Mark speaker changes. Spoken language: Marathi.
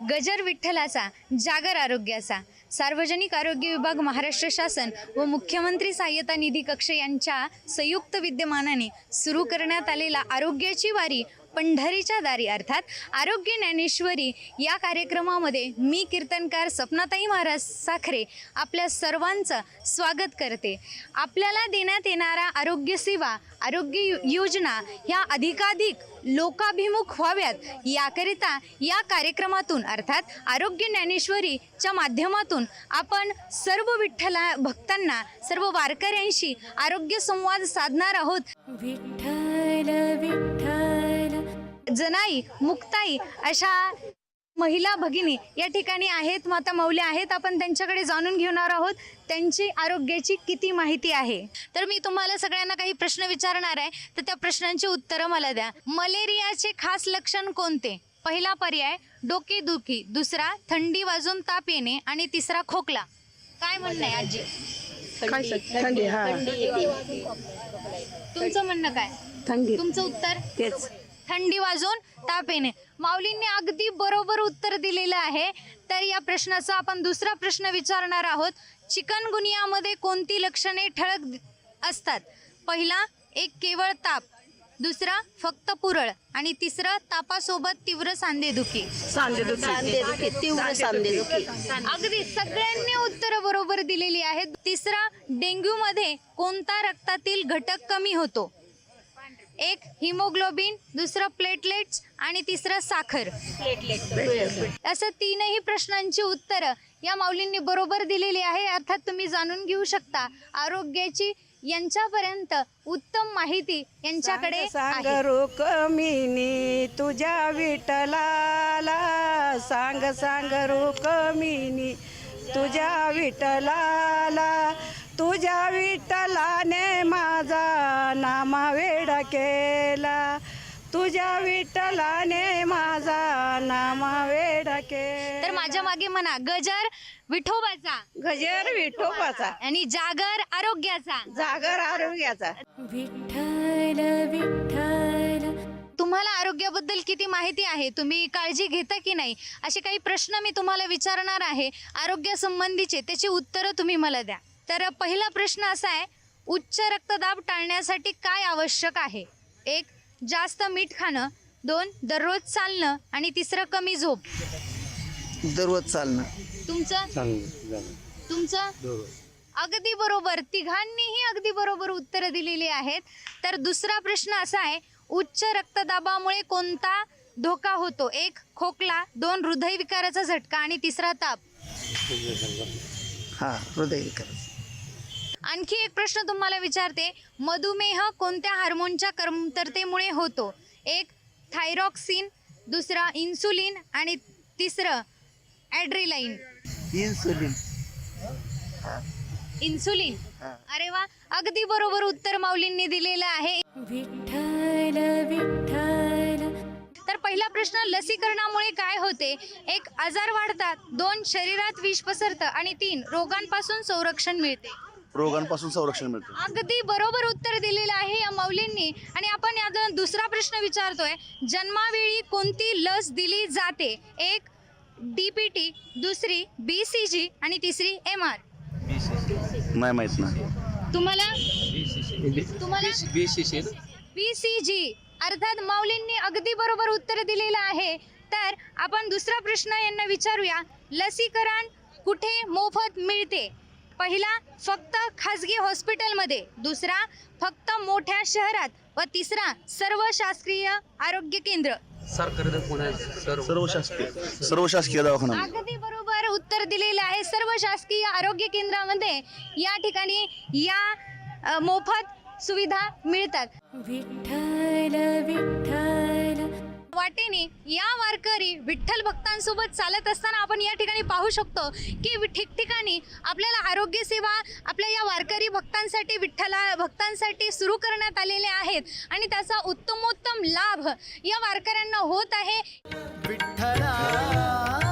Speaker 1: गजर विठ्ठलाचा जागर आरोग्याचा. सार्वजनिक आरोग्य विभाग महाराष्ट्र शासन व मुख्यमंत्री सहाय्यता निधी कक्ष यांच्या संयुक्त विद्यमानाने सुरू करण्यात आलेला आरोग्याची वारी पंढरीच्या दारी. अर्थात आरोग्य ज्ञानेश्वरी या कार्यक्रमामध्ये मी कीर्तनकार सपनाताई महाराज साखरे आपल्या सर्वांचं स्वागत करते. आपल्याला देण्यात येणारा आरोग्य सेवा आरोग्य योजना ह्या अधिकाधिक लोकाभिमुख व्हाव्यात. याकरिता या कार्यक्रमातून अर्थात आरोग्य ज्ञानेश्वरीच्या माध्यमातून आपण सर्व विठ्ठला भक्तांना सर्व वारकऱ्यांशी आरोग्य संवाद साधणार आहोत.
Speaker 2: विठ्ठल विठ्ठल.
Speaker 1: जनाई मुक्ताई अशा महिला भगिनी या ठिकाणी आहेत माता मौल्या आहेत. आपण त्यांच्याकडे जाणून घेणार आहोत त्यांची आरोग्याची किती माहिती आहे? तर मी तुम्हाला सगळ्यांना काही प्रश्न विचारणार आहे तर त्या प्रश्नांची उत्तरं मला द्या. मलेरियाचे खास लक्षण कोणते? पहिला पर्याय डोकेदुखी दुसरा थंडी वाजून ताप येणे. आणि तिसरा खोकला. काय म्हणणं आहे आजी?
Speaker 3: काय थंडी हा.
Speaker 1: तुमचं म्हणणं काय?
Speaker 3: थंडी.
Speaker 1: तुमचं उत्तर?
Speaker 3: तेच.
Speaker 1: थंडी वाजून ताप येणे. माऊलींनी अगदी बरोबर उत्तर दिलेलं आहे. तर या प्रश्नाचा आपण दुसरा प्रश्न विचारणार आहोत. चिकनगुनियामध्ये कोणती लक्षणे ठळक असतात? पहिला एक केवळ ताप. दुसरा फक्त पुरळ. आणि तिसरं तापासोबत तीव्र सांधेदुखी.
Speaker 3: सांधेदुखी. तीव्र सांधेदुखी.
Speaker 1: अगदी सगळ्यांनी उत्तर बरोबर दिलेली आहेत. तिसरा डेंग्यू मध्ये कोणता रक्तातील घटक कमी होतो? एक हिमोग्लोबिन दुसरं प्लेटलेट्स आणि तिसरं साखर. असं तीनही प्रश्नांची उत्तरं या माऊलींनी बरोबर दिलेली आहे. अर्थात तुम्ही जाणून घेऊ शकता आरोग्याची यांच्यापर्यंत उत्तम माहिती यांच्याकडे
Speaker 3: सांग
Speaker 1: आहे.
Speaker 3: रुक्मिणी तुझ्या विठ्ठलाला. सांग सांग रुक्मिणी तुझ्या विठ्ठलाला. तुझ्या विठ्ठलाने तुझ्या विठ्ठलाने माझा नामा वेड केला.
Speaker 1: तर माझ्या मागे म्हणा गजर विठोबाचा.
Speaker 3: गजर विठोबाचा.
Speaker 1: आणि जागर आरोग्याचा.
Speaker 3: जागर आरोग्याचा.
Speaker 2: विठ्ठल विठ्ठल.
Speaker 1: तुम्हाला आरोग्याबद्दल किती माहिती आहे? तुम्ही काळजी घेता की नाही? असे काही प्रश्न मी तुम्हाला विचारणार आहे. आरोग्यासंबंधीचे त्याची उत्तरं तुम्ही मला द्या. तर पहिला प्रश्न असा आहे उच्च रक्तदाब टाळण्यासाठी काय आवश्यक आहे? एक जास्त मीठ खाणं दोन दररोज चालणं आणि तिसरं कमी झोप.
Speaker 4: दररोज चालणं.
Speaker 1: तुमचं? तुमचं? अगदी बरोबर. तिघांनीही अगदी बरोबर उत्तरं दिलेली आहेत. तर दुसरा प्रश्न असा आहे उच्च रक्तदाबामुळे कोणता धोका होतो? एक खोकला दोन हृदयविकाराचा झटका आणि तिसरा ताप.
Speaker 4: हा हृदय विकार
Speaker 1: आणखी एक प्रश्न तुम्हाला विचारते. मधुमेह कोणत्या हार्मोनच्या कमतरतेमुळे होतो? एक थायरॉक्सिन दुसरा इन्सुलिन आणि तिसरं ॲड्रिलाईन
Speaker 4: इन्सुलिन.
Speaker 1: इन्सुलिन.
Speaker 4: हा.
Speaker 1: अरे वा अगदी बरोबर उत्तर माऊलींनी दिलेलं आहे.
Speaker 2: विठ्ठल विठ्ठल.
Speaker 1: तर पहिला प्रश्न लसीकरणामुळे काय होते? एक आजार वाढतात. दोन शरीरात विष पसरतं. आणि तीन रोगांपासून संरक्षण मिळते.
Speaker 5: रोगांपासून संरक्षण मिळतं.
Speaker 1: अगदी बरोबर उत्तर दिलेलं आहे या माऊलींनी. आणि आपण यात दुसरा प्रश्न विचारतोय जन्मावेळी कोणती लस दिली जाते? एक डीपीटी दुसरी बी सी जी आणि तिसरी एम आर
Speaker 5: नाही माहीत ना.
Speaker 1: तुम्हाला? तुम्हाला? बी सी जी अर्थात माऊलींनी अगदी बरोबर उत्तर दिलेलं आहे. तर आपण दुसरा प्रश्न यांना विचारूया. लसीकरण कुठे मोफत मिळते? पहिला फक्त खाजगी हॉस्पिटलमध्ये दुसरा फक्त मोठ्या शहरात व तिसरा सर्व शासकीय आरोग्य केंद्र.
Speaker 5: सर्व शासकीय सर्व शासकीय दवाखाना
Speaker 1: अगदी बरोबर उत्तर दिलेलं आहे. सर्व शासकीय आरोग्य केंद्रामध्ये या ठिकाणी या अ, मोफत सुविधा मिळतात.
Speaker 2: विठ्ठल विठ्ठल.
Speaker 1: वाटेने या वारकरी विठ्ठल भक्तांसोबत चालत असताना आपण या ठिकाणी पाहू शकतो की वि- ठिकठिकाणी आपल्याला आरोग्य सेवा आपल्या या वारकरी भक्तांसाठी विठ्ठला भक्तांसाठी सुरू करण्यात आलेल्या आहेत आणि त्याचा उत्तमोत्तम लाभ या वारकऱ्यांना होत आहे.
Speaker 4: विठ्ठला